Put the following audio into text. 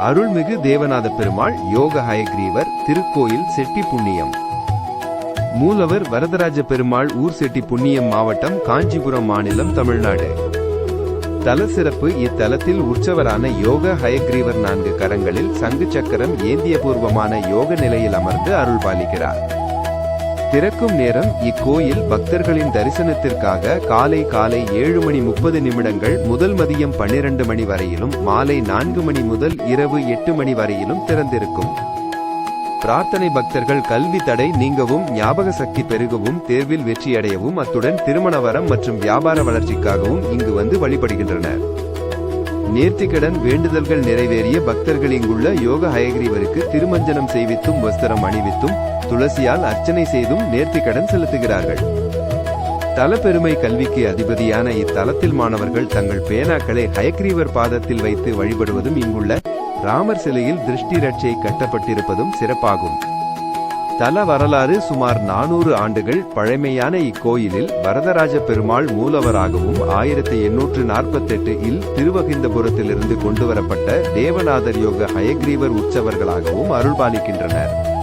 அருள்மிகு தேவநாத பெருமாள் யோக ஹயக்ரீவர் திருக்கோயில் செட்டி புண்ணியம். மூலவர் வரதராஜ பெருமாள் ஊர் செட்டி புண்ணியம் மாவட்டம் காஞ்சிபுரம் மாநிலம் தமிழ்நாடு. தல சிறப்பு இத்தலத்தில் உற்சவரான யோக ஹயக்ரீவர் நான்கு கரங்களில் சங்கு சக்கரம் ஏந்திய பூர்வமான யோக நிலையில் அமர்ந்து அருள் பாலிக்கிறார் திறக்கும் நேரம் இக்கோயில் பக்தர்களின் தரிசனத்திற்காக காலை காலை ஏழு மணி முப்பது நிமிடங்கள் முதல் மதியம் பன்னிரண்டு மணி வரையிலும் மாலை நான்கு மணி முதல் இரவு எட்டு மணி வரையிலும் திறந்திருக்கும். பிரார்த்தனை பக்தர்கள் கல்வி தடை நீங்கவும் ஞாபக சக்தி பெருகவும் தேர்வில் வெற்றியடையவும் அத்துடன் திருமண வரம் மற்றும் வியாபார வளர்ச்சிக்காகவும் இங்கு வந்து வழிபடுகின்றனர். நேர்த்திக்கடன் வேண்டுதல்கள் நிறைவேறிய பக்தர்கள் இங்குள்ள யோக ஹயகிரீவருக்கு திருமஞ்சனம் செய்வித்தும் வஸ்திரம் அணிவித்தும் துளசியால் அர்ச்சனை செய்தும் நேர்த்திக்கடன் செலுத்துகிறார்கள். தலப்பெருமை கல்விக்கு அதிபதியான இத்தலத்தில் மாணவர்கள் தங்கள் பேனாக்களை ஹயக்ரீவர் பாதத்தில் வைத்து வழிபடுவதும் இங்குள்ள ராமர் சிலையில் திருஷ்டி ரட்சை கட்டப்பட்டிருப்பதும் சிறப்பாகும். தல வரலாறு சுமார் நானூறு ஆண்டுகள் பழமையான இக்கோயிலில் வரதராஜ பெருமாள் மூலவராகவும் ஆயிரத்தி எண்ணூற்று நாற்பத்தெட்டு இல் திருவகிந்தபுரத்திலிருந்து கொண்டுவரப்பட்ட தேவநாதர் யோக ஹயக்ரீவர் உற்சவர்களாகவும் அருள்பாலிக்கின்றனர்.